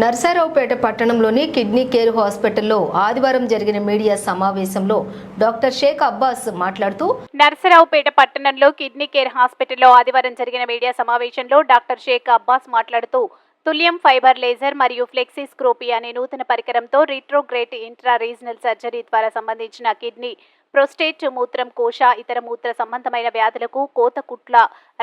నర్సారావుపేట పట్టణంలోని kidney care హాస్పిటల్లో ఆదివారం జరిగిన మీడియా సమావేశంలో డాక్టర్ షేక్ అబ్బాస్ మాట్లాడుతూ నర్సరావుపేట పట్టణంలో కిడ్నీ కేర్ హాస్పిటల్లో ఆదివారం జరిగిన మీడియా సమావేశంలో డాక్టర్ షేక్ అబ్బాస్ మాట్లాడుతూ తుల్యం ఫైబర్ లేజర్ మరియు ఫ్లెక్సీస్క్రోపీ అనే నూతన పరికరంతో రిట్రోగ్రేట్ ఇంట్రా రీజనల్ సర్జరీ ద్వారా సంబంధించిన కిడ్నీ ప్రొస్టేట్ మూత్రం కోశ ఇతర మూత్ర సంబంధమైన వ్యాధులకు కోత కుట్ల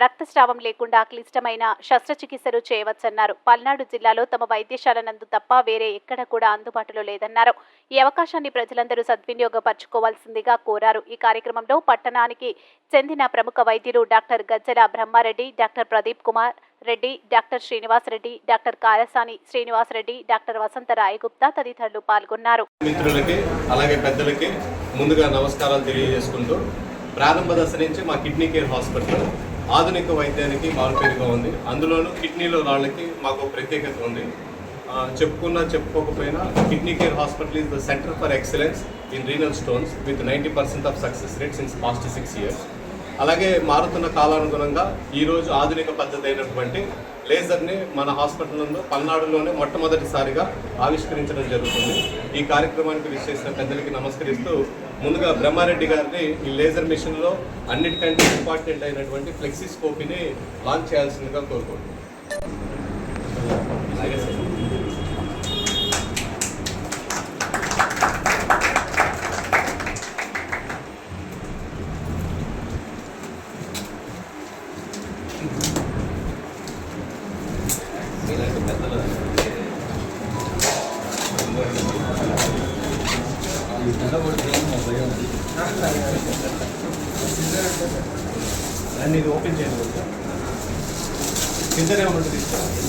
రక్తస్రావం లేకుండా క్లిష్టమైన శస్త్రచికిత్సలు చేయవచ్చన్నారు. పల్నాడు జిల్లాలో తమ వైద్యశాల నందు తప్ప వేరే ఎక్కడ కూడా అందుబాటులో లేదన్నారు. ఈ అవకాశాన్ని ప్రజలందరూ సద్వినియోగపరచుకోవాల్సిందిగా కోరారు. ఈ కార్యక్రమంలో పట్టణానికి చెందిన ప్రముఖ వైద్యులు doctor Gajjala Brahmareddy doctor Pradeep Kumar Reddy doctor Srinivas Reddy doctor Karasani Srinivas Reddy doctor Vasantha Rayagupta తదితరులు పాల్గొన్నారు. మిత్రులకి అలాగే పెద్దలకి ముందుగా నమస్కారాలు తెలియజేసుకుంటూ ప్రారంభ దశ నుంచి మా కిడ్నీ కేర్ హాస్పిటల్ ఆధునిక వైద్యానికి మారుపేరుగా ఉంది. అందులోనూ కిడ్నీలో రాళ్ళకి మాకు ప్రత్యేకత ఉంది. చెప్పుకున్నా చెప్పుకోకపోయినా kidney care hospital is the centre for excellence in renal stones with ninety percent of success rate since past six years. అలాగే మారుతున్న కాలానుగుణంగా ఈరోజు ఆధునిక పద్ధతి అయినటువంటి లేజర్ని మన హాస్పిటల్ నందు పల్నాడులోనే మొట్టమొదటిసారిగా ఆవిష్కరించడం జరుగుతుంది. ఈ కార్యక్రమానికి విచ్చేసిన పెద్దలకి నమస్కరిస్తూ ముందుగా బ్రహ్మారెడ్డి గారిని ఈ లేజర్ మిషన్లో అన్నిటికంటే ఇంపార్టెంట్ అయినటువంటి ఫ్లెక్సీస్కోపీని లాంచ్ చేయాల్సిందిగా కోరుకుంటున్నాను. అన్ని ఇది ఓపెన్ చేయండి కొంచెం. కిందనే ఉన్నట్టు తీసుకోండి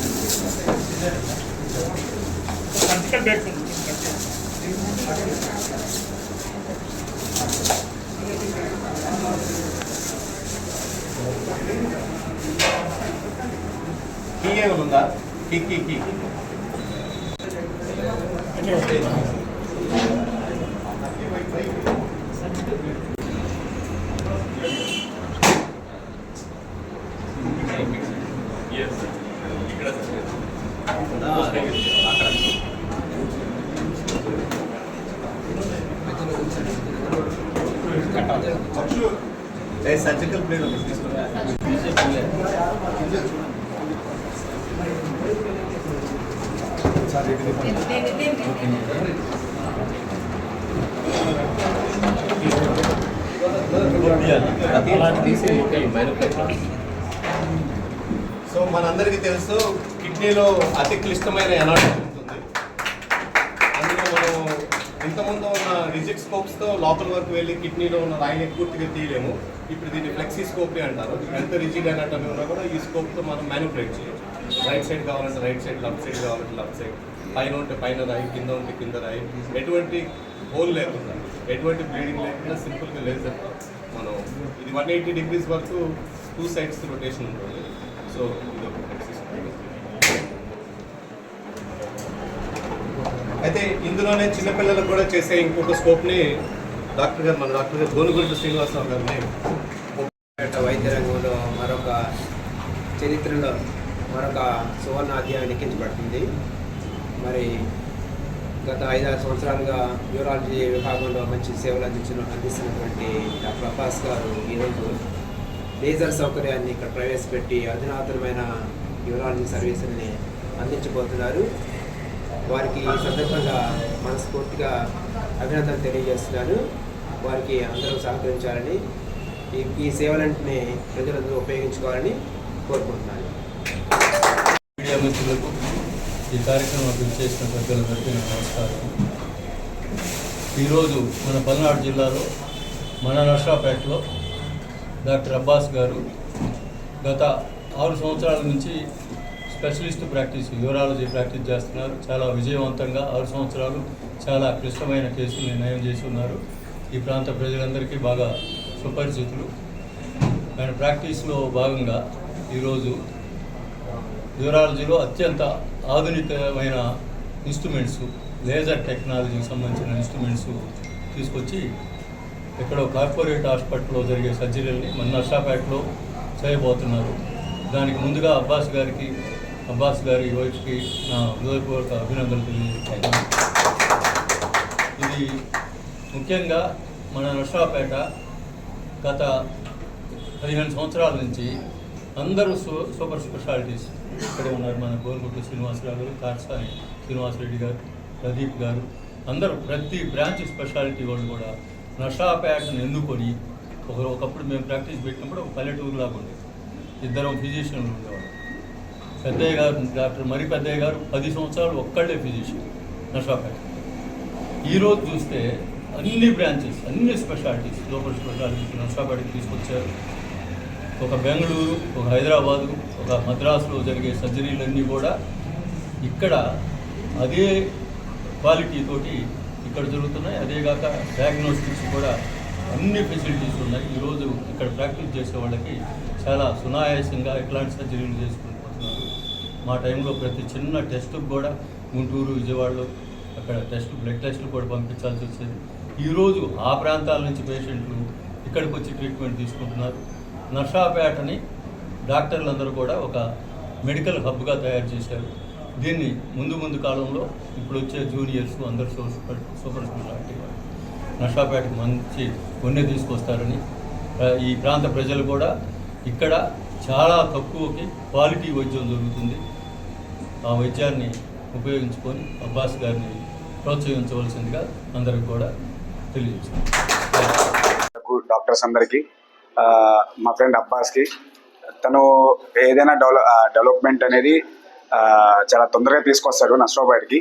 కీ ఏమైనా ఉందా కీ కీ కీ సర్జికల్ బ్లేడ్ సో మనందరికీ తెలుసు కిడ్నీలో అతి క్లిష్టమైన ఎనాటమీ ఉంటుంది అందులో మనం ఇంతకుముందు ఉన్న రిజిక్ స్కోప్స్తో లోపల వరకు వెళ్ళి కిడ్నీలో ఉన్న రాయిని పూర్తిగా తీయలేము. ఇప్పుడు దీన్ని ఫ్లెక్సీ స్కోపే అంటారు. ఎంత రిజిడ్ ఎనాటమీ ఉన్నా కూడా ఈ స్కోప్తో మనం మ్యానిపులేట్ చేయొచ్చు. రైట్ సైడ్ కావాలంటే రైట్ సైడ్ లెఫ్ట్ సైడ్ కావాలంటే లెఫ్ట్ సైడ్. పైన ఉంటే పైన రాయి కింద ఉంటే కింద రాయి. ఎటువంటి హోల్ లేకుండా ఎటువంటి బ్లీడింగ్ లేకుండా సింపుల్గా లేజర్ మనం ఇది వన్ ఎయిటీ డిగ్రీస్ వరకు టూ సైడ్స్ రొటేషన్ ఉంటుంది. సో ఇది ఒక ఫ్లెక్సీస్కోపీ అయితే ఇందులోనే చిన్నపిల్లలకు కూడా చేసే ఇంకొక స్కోప్ని డాక్టర్ గారు మన డాక్టర్ గారు గోనుగుంట శ్రీనివాసరావు గారిని వైద్య రంగంలో మరొక చరిత్రలో మరొక సువర్ణ అధ్యాయం లిఖించబడుతుంది. మరి గత ఐదారు సంవత్సరాలుగా న్యూరాలజీ విభాగంలో మంచి సేవలు అందించిన అందిస్తున్నటువంటి డాక్టర్ అబ్బాస్ గారు ఈరోజు లేజర్ సౌకర్యాన్ని ఇక్కడ ప్రవేశపెట్టి అధునాతనమైన న్యూరాలజీ సర్వీసుల్ని అందించబోతున్నారు. వారికి ఈ సందర్భంగా మనస్ఫూర్తిగా అభినందన తెలియజేస్తున్నాను. వారికి అందరూ సహకరించాలని ఈ ఈ సేవలన్నింటినీ ప్రజలందరూ ఉపయోగించుకోవాలని కోరుకుంటున్నాను. మీడియా మిత్రులకు ఈ కార్యక్రమం చేసిన ప్రజలందరికీ నమస్కారం. ఈరోజు మన పల్నాడు జిల్లాలో మన నర్సాపేటలో డాక్టర్ అబ్బాస్ గారు గత ఆరు సంవత్సరాల నుంచి స్పెషలిస్ట్ ప్రాక్టీస్ యూరాలజీ ప్రాక్టీస్ చేస్తున్నారు. చాలా విజయవంతంగా ఆరు సంవత్సరాలు చాలా క్లిష్టమైన కేసుల్ని నయం చేసి ఉన్నారు. ఈ ప్రాంత ప్రజలందరికీ బాగా సుపరిచితులు. ఆయన ప్రాక్టీస్లో భాగంగా ఈరోజు న్యూరాలజీలో అత్యంత ఆధునికమైన ఇన్స్ట్రుమెంట్స్ లేజర్ టెక్నాలజీకి సంబంధించిన ఇన్స్ట్రుమెంట్స్ తీసుకొచ్చి ఎక్కడో కార్పొరేట్ హాస్పిటల్లో జరిగే సర్జరీలని మన నర్సాపేటలో చేయబోతున్నారు. దానికి ముందుగా అబ్బాస్ గారికి అబ్బాస్ గారి వైఫ్కి నా హృదయపూర్వక అభినందనలు తెలియజేస్తాను. ఇది ముఖ్యంగా మన నర్సరాపేట గత పదిహేను సంవత్సరాల నుంచి అందరూ సూ సూపర్ స్పెషాలిటీస్ ఇక్కడే ఉన్నారు మన గోల్గుట్టు శ్రీనివాసరావు గారు కారసాని శ్రీనివాసరెడ్డి గారు ప్రదీప్ గారు. అందరూ ప్రతి బ్రాంచ్ స్పెషాలిటీ వాళ్ళు కూడా నర్సాపేటను ఎన్నుకొని ఒక ఒకప్పుడు మేము ప్రాక్టీస్ పెట్టినప్పుడు ఒక పల్లెటూరులాగా ఉండేది. ఇద్దరం ఫిజిషియన్లు ఉండేవాళ్ళు. పెద్దయ్య గారు డాక్టర్ మరి పెద్దయ్య గారు పది సంవత్సరాలు ఒక్కళ్ళే ఫిజిషియన్ నషాపేట ఈరోజు చూస్తే అన్ని బ్రాంచెస్ అన్ని స్పెషాలిటీస్ లోకల్ స్పెషాలిటీస్ నషాపేటకి తీసుకొచ్చారు. ఒక బెంగళూరు ఒక హైదరాబాదు ఒక మద్రాసులో జరిగే సర్జరీలన్నీ కూడా ఇక్కడ అదే క్వాలిటీ తోటి ఇక్కడ జరుగుతున్నాయి. అదేగాక డయాగ్నోస్టిక్స్ కూడా అన్ని ఫెసిలిటీస్ ఉన్నాయి. ఈరోజు ఇక్కడ ప్రాక్టీస్ చేసే వాళ్ళకి చాలా సునాయాసంగా ఎట్లాంటి సర్జరీలు చేసుకుంటారు. మా టైంలో ప్రతి చిన్న టెస్ట్కి కూడా గుంటూరు విజయవాడలో అక్కడ టెస్ట్ బ్లడ్ టెస్ట్లు కూడా పంపించాల్సి వచ్చేది. ఈరోజు ఆ ప్రాంతాల నుంచి పేషెంట్లు ఇక్కడికి వచ్చి ట్రీట్మెంట్ తీసుకుంటున్నారు. నర్సాపేటని డాక్టర్లందరూ కూడా ఒక మెడికల్ హబ్గా తయారు చేశారు. దీన్ని ముందు ముందు కాలంలో ఇప్పుడు వచ్చే జూనియర్స్ అందరు సూపర్ సూపర్ స్పెషాలిటీ వాళ్ళు. నషాపేటకు మంచి కొన్నే తీసుకొస్తారని ఈ ప్రాంత ప్రజలు కూడా ఇక్కడ చాలా తక్కువకి క్వాలిటీ వైద్యం దొరుకుతుంది. ఆ వైద్యాన్ని ఉపయోగించుకొని అబ్బాస్ గారిని ప్రోత్సహించవలసిందిగా అందరికి కూడా తెలియజేస్తాను డాక్టర్స్ అందరికీ మా ఫ్రెండ్ అబ్బాస్కి తను ఏదైనా డెవలప్ డెవలప్మెంట్ అనేది చాలా తొందరగా తీసుకొస్తాడు నష్టపోయాడికి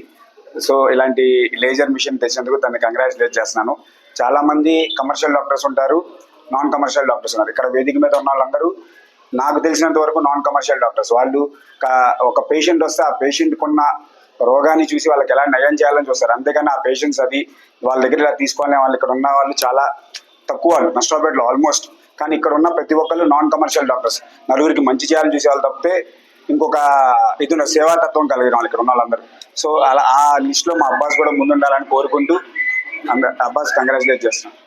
సో ఇలాంటి లేజర్ మిషన్ తెచ్చినందుకు తనని కంగ్రాచులేట్ చేస్తున్నాను. చాలామంది కమర్షియల్ డాక్టర్స్ ఉంటారు నాన్ కమర్షియల్ డాక్టర్స్ ఉన్నారు. ఇక్కడ వేదిక మీద ఉన్న వాళ్ళందరూ నాకు తెలిసినంత వరకు నాన్ కమర్షియల్ డాక్టర్స్ వాళ్ళు ఒక పేషెంట్ వస్తే ఆ పేషెంట్కున్న రోగాన్ని చూసి వాళ్ళకి ఎలా నయం చేయాలని చూస్తారు. అంతేగాని ఆ పేషెంట్స్ అది వాళ్ళ దగ్గర ఇలా తీసుకోవాలని వాళ్ళు ఇక్కడ ఉన్న వాళ్ళు చాలా తక్కువ వాళ్ళు నష్టపేటలో ఆల్మోస్ట్ కానీ ఇక్కడ ఉన్న ప్రతి ఒక్కళ్ళు నాన్ కమర్షియల్ డాక్టర్స్ నలుగురికి మంచి చేయాలని చూసే వాళ్ళు తప్పితే ఇంకొక ఇది సేవాతత్వం కలిగిన వాళ్ళు ఇక్కడ ఉన్న వాళ్ళందరూ. సో అలా ఆ లిస్ట్లో మా అబ్బాస్ కూడా ముందుండాలని కోరుకుంటూ అందరు అబ్బాస్ కంగ్రాచులేట్ చేస్తున్నాను